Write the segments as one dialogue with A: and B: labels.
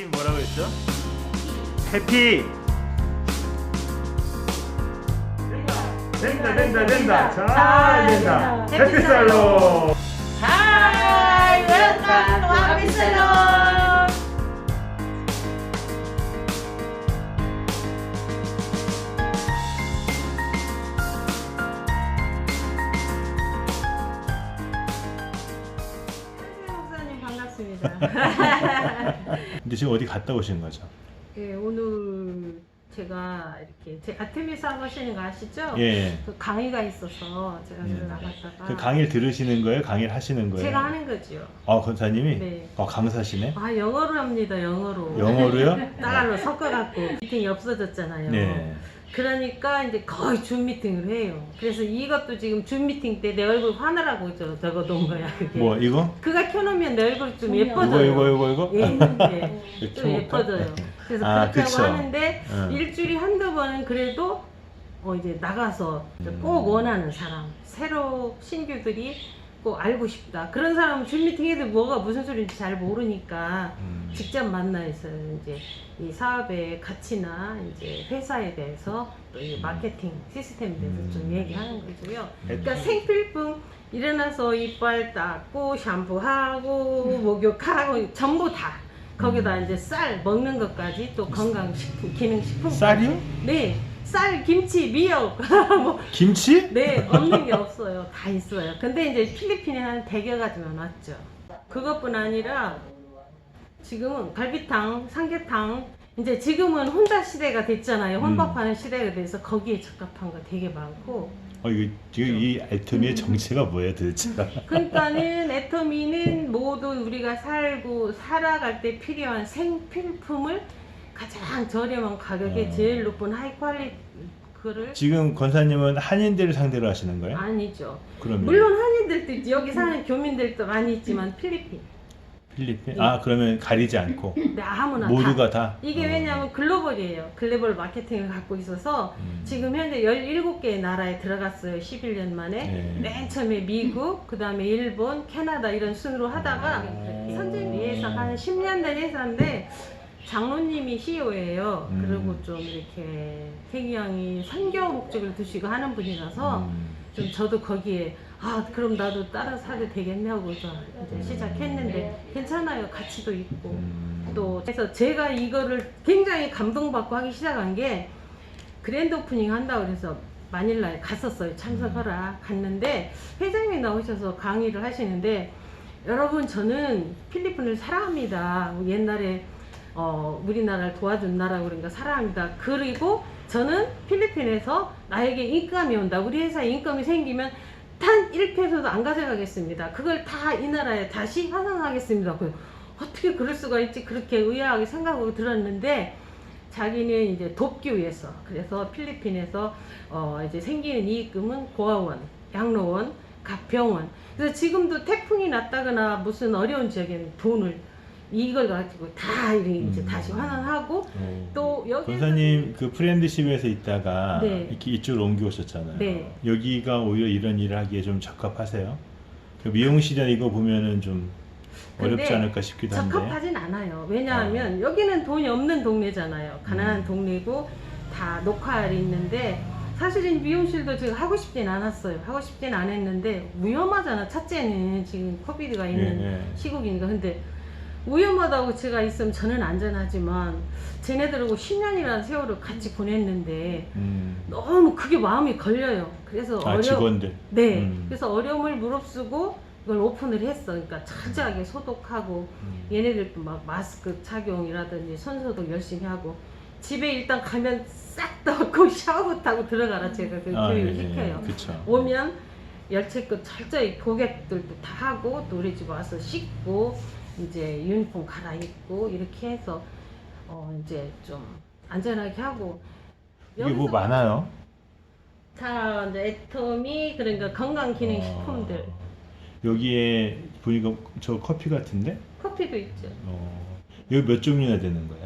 A: 이름 뭐라고 했죠? 해피. 된다 된다 된다 잘 된다 해피 살로.
B: Hi, welcome to Happy Salon.
C: 목사님 반갑습니다.
A: 근데 지금 어디 갔다 오신 거죠?
C: 예, 오늘 제가 이렇게 제 아테미스 하시는 거 아시죠?
A: 예.
C: 그 강의가 있어서 제가
A: 예.
C: 그 나갔다가
A: 그 강의를 들으시는 거예요? 강의를 하시는 거예요?
C: 제가 하는 거지요.
A: 아 권사님이?
C: 네.
A: 어 강사시네.
C: 아 영어로 합니다. 영어로.
A: 영어로요?
C: 따갈로 섞어갖고 미팅이 없어졌잖아요.
A: 네.
C: 그러니까 이제 거의 줌 미팅을 해요. 그래서 이것도 지금 줌 미팅 때 내 얼굴 화내라고 저 적어놓은 거야 그게.
A: 뭐 이거?
C: 그가 켜놓으면 내 얼굴 좀
B: 이거
C: 예뻐져요.
A: 이거 이거 이거?
C: 예, 예.
A: 이렇게
C: 좀? 예뻐져요. 그래서
A: 아, 그쵸.
C: 하고 하는데
A: 응.
C: 일주일에 한두 번은 그래도 어 이제 나가서
A: 음.
C: 꼭 원하는 사람, 새로 신규들이 꼭 알고 싶다. 그런 사람은 줌 미팅에도 뭐가 무슨 소리인지 잘 모르니까
A: 음.
C: 직접 만나서 이제 이 사업의 가치나 이제 회사에 대해서 또 이 마케팅 시스템에 대해서 좀
A: 음.
C: 얘기하는 거고요. 그러니까
A: 음.
C: 생필품 일어나서 이빨 닦고 샴푸하고 목욕하고 전부 다 거기다
A: 음.
C: 이제 쌀 먹는 것까지 또 건강식품 기능식품
A: 쌀이요?
C: 네. 쌀, 김치, 미역, 뭐,
A: 김치?
C: 네, 없는 게 없어요. 다 있어요. 근데 이제 필리핀에 한 100여 가지만 왔죠. 그것뿐 아니라 지금은 갈비탕, 삼계탕, 이제 지금은 혼자 시대가 됐잖아요.
A: 음.
C: 혼밥하는 시대가 돼서 거기에 적합한 거 되게 많고.
A: 어 이거 지금 이 알토미의 정체가 뭐예요 도대체?
C: 그러니까는 애터미는 모든 우리가 살고 살아갈 때 필요한 생필품을 가장 저렴한 가격에
A: 어.
C: 제일 높은 하이 퀄리티 그를
A: 지금 권사님은 한인들을 상대로 하시는 거예요?
C: 아니죠.
A: 그러면
C: 물론 한인들도 있지. 여기 사는 교민들도 많이 있지만 필리핀.
A: 필리핀? 아 그러면 가리지 않고
C: 네, 아무나
A: 모두가
C: 다.
A: 다?
C: 이게
A: 어.
C: 왜냐하면 글로벌이에요. 글로벌 마케팅을 갖고 있어서
A: 음.
C: 지금 현재 17개의 나라에 들어갔어요. 11년 만에.
A: 네.
C: 맨 처음에 미국, 그 다음에 일본, 캐나다 이런 순으로 하다가
A: 음.
C: 선진 회사가 한 10년 된 회사인데 장로님이 CEO예요.
A: 음.
C: 그리고 좀 이렇게 태기양이 선교 목적을 두시고 하는 분이라서
A: 음.
C: 좀 저도 거기에 아 그럼 나도 따라 사도 되겠네 하고서 이제 시작했는데 괜찮아요 가치도 있고
A: 음.
C: 또 그래서 제가 이거를 굉장히 감동받고 하기 시작한 게 그랜드 오프닝 한다고 그래서 마닐라에 갔었어요 참석하라 갔는데 회장님이 나오셔서 강의를 하시는데 여러분 저는 필리핀을 사랑합니다 옛날에 어, 우리나라를 도와준 나라 그러니까 사랑합니다. 그리고 저는 필리핀에서 나에게 인감이 온다. 우리 회사에 인감이 생기면 단 1페소도 안 가져가겠습니다. 그걸 다 이 나라에 다시 환원하겠습니다. 그 어떻게 그럴 수가 있지? 그렇게 의아하게 생각하고 들었는데 자기는 이제 돕기 위해서 그래서 필리핀에서 어 이제 생기는 이익금은 고아원, 양로원, 각 병원. 그래서 지금도 태풍이 났다거나 무슨 어려운 지역에는 돈을 이걸 가지고 다 이제
A: 음.
C: 다시 환원하고
A: 어.
C: 또 여기
A: 권사님 그 프렌드십에서 있다가
C: 네.
A: 이렇게 이쪽으로 옮겨오셨잖아요.
C: 네.
A: 여기가 오히려 이런 일을 하기에 좀 적합하세요? 그 미용실이나 이거 보면은 좀 어렵지 않을까 싶기도 한데.
C: 적합하진 않아요. 왜냐하면 여기는 돈이 없는 동네잖아요. 가난한
A: 음.
C: 동네고 다 녹화할이 있는데 사실은 미용실도 지금 하고 싶진 않았어요. 하고 싶진 않았는데 위험하잖아. 첫째는 지금 코비드가 있는
A: 예, 예.
C: 시국이니까 근데 위험하다고 제가 있으면 저는 안전하지만 쟤네들하고 10년이라는 세월을 같이 보냈는데
A: 음.
C: 너무 그게 마음이 걸려요. 그래서
A: 아
C: 어려
A: 직원들.
C: 네.
A: 음.
C: 그래서 어려움을 무릅쓰고 이걸 오픈을 했어. 그러니까 철저하게 소독하고
A: 음.
C: 얘네들도 막 마스크 착용이라든지 손 소독 열심히 하고 집에 일단 가면 싹 닦고 샤워부터 하고 들어가라 제가 그
A: 아,
C: 교육을
A: 예, 예.
C: 시켜요.
A: 그쵸.
C: 오면 열체껏 철저히 고객들도 다 하고 또 우리 집 와서 씻고 이제 유니폼 갈아입고 이렇게 해서 어 이제 좀 안전하게 하고
A: 이게 뭐
C: 여기서
A: 많아요?
C: 자 이제 애터미 그러니까 건강 기능 식품들
A: 어. 여기에 보니까 저 커피 같은데?
C: 커피도 있죠.
A: 어. 여기 몇 종류나 되는 거야?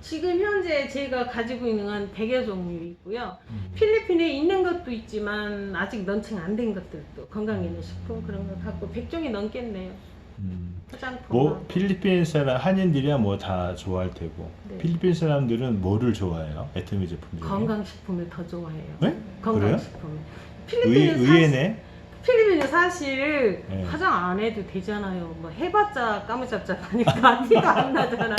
C: 지금 현재 제가 가지고 있는 한 100여 종류 있고요.
A: 음.
C: 필리핀에 있는 것도 있지만 아직 런칭 안 된 것들도 건강기능 식품 그런 거 갖고 100종이 넘겠네요.
A: 음.
C: 화장품.
A: 뭐 필리핀 사람 한인들이야 뭐 다 좋아할 테고
C: 네.
A: 필리핀 사람들은 뭐를 좋아해요? 애터미 제품 중에
C: 건강식품을 더 좋아해요.
A: 네?
C: 건강식품.
A: 의,
C: 필리핀은 사실
A: 의외네
C: 필리핀은 사실
A: 네.
C: 화장 안 해도 되잖아요. 뭐 해봤자 까무잡잡하니까 티가 안 나잖아.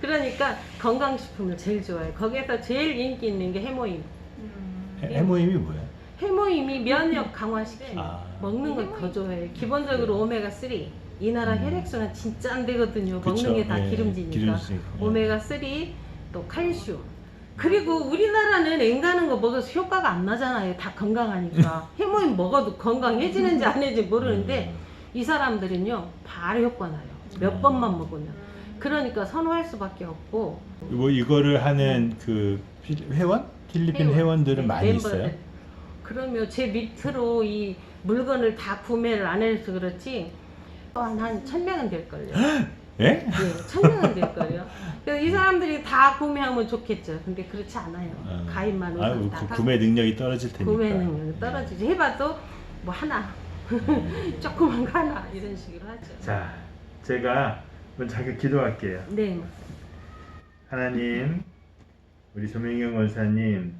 C: 그러니까 건강식품을 제일 좋아해요. 거기에서 제일 인기 있는 게 해모임.
A: 해- 해모임이 뭐야?
C: 해모임이 면역 강화시키
A: 아.
C: 먹는 걸 더 좋아해요. 기본적으로 오메가 3. 이 나라
A: 음.
C: 혈액순환 진짜 안 되거든요.
A: 그쵸.
C: 먹는 게다
A: 예,
C: 기름지니까.
A: 기름지니까. 예.
C: 오메가 3, 또 칼슘. 그리고 우리나라는 앵가는 거 먹어서 효과가 안 나잖아요. 다 건강하니까. 해모임 먹어도 건강해지는지 안 해지는지 모르는데 이 사람들은요 바로 효과 나요. 몇
A: 음.
C: 번만 먹으면. 그러니까 선호할 수밖에 없고
A: 뭐 이거를 하는 그 필- 회원? 필리핀
C: 회원.
A: 회원. 들은
C: 네,
A: 많이
C: 멤버들.
A: 있어요?
C: 그러면 제 밑으로 이 물건을 다 구매를 안 해서 그렇지 한 천 명은 될걸요.
A: 예?
C: 네, 천 명은 될걸요. 그래서 이 사람들이 다 구매하면 좋겠죠. 근데 그렇지 않아요.
A: 어.
C: 가입만
A: 아유,
C: 우선 그다 하고
A: 구매 능력이 떨어질 테니까
C: 구매 능력이 떨어지지. 해봐도 뭐 하나
A: 음.
C: 조그만 거 하나 이런 식으로 하죠.
A: 자 제가 먼저 잠깐 기도할게요
C: 네,
A: 하나님, 우리 조명경 원사님,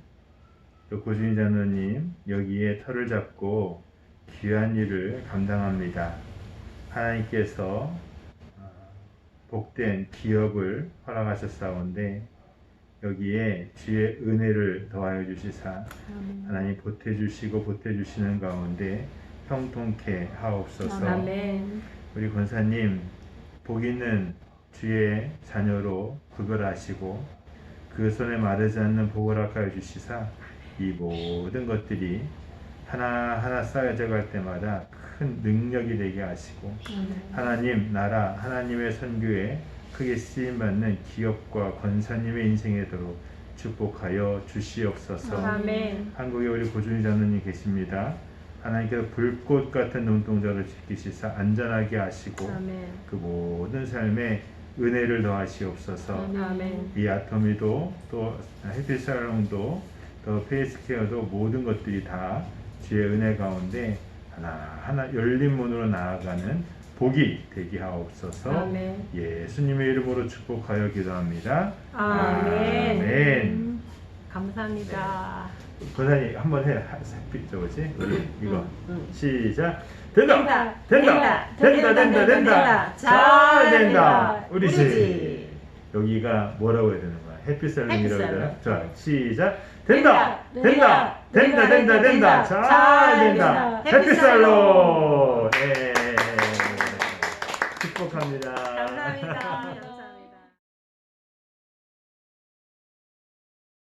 A: 또 고준희 장로님 여기에 털을 잡고 귀한 일을 감당합니다. 하나님께서 아, 복된 기업을 허락하셨사온데 여기에 주의 은혜를 더하여 주시사 하나님 보태주시고 보태주시는 가운데 형통케 하옵소서.
C: 아멘.
A: 우리 권사님 복 있는 주의 자녀로 구별하시고 그 손에 마르지 않는 복을 허락하여 주시사 이 모든 것들이 하나하나 쌓여져 갈 때마다 큰 능력이 되게 하시고 하나님 나라 하나님의 선교에 크게 쓰임 받는 기업과 권사님의 인생에 도록 축복하여 주시옵소서.
C: 아멘.
A: 한국에 우리 고준희 장로님 계십니다. 하나님께서 불꽃 같은 눈동자를 지키시사 안전하게 하시고
C: 아멘.
A: 그 모든 삶에 은혜를 더하시옵소서.
C: 아멘.
A: 이 아토미도 또 헤피살롱도 또 페이스케어도 모든 것들이 다 주의 은혜 가운데 하나 하나 열린 문으로 나아가는 복이 되게 하옵소서.
C: 아멘.
A: 예수님의 이름으로 축복하여 기도합니다.
C: 아멘.
A: 아멘.
C: 감사합니다.
A: 권사님 한번 해. 햇빛 저거지? 우리 이거. 시작. 된다.
C: 된다.
A: 된다. 된다. 된다. 된다. 잘 된다. 우리 집. 여기가 뭐라고 해야 되는 거야? 햇빛살롱이라고 해야 되나? 자, 시작. 된다. 된다. 된다. 된다. 된다. 잘 된다. 햇빛살롱. 네. 축복합니다.
C: 감사합니다.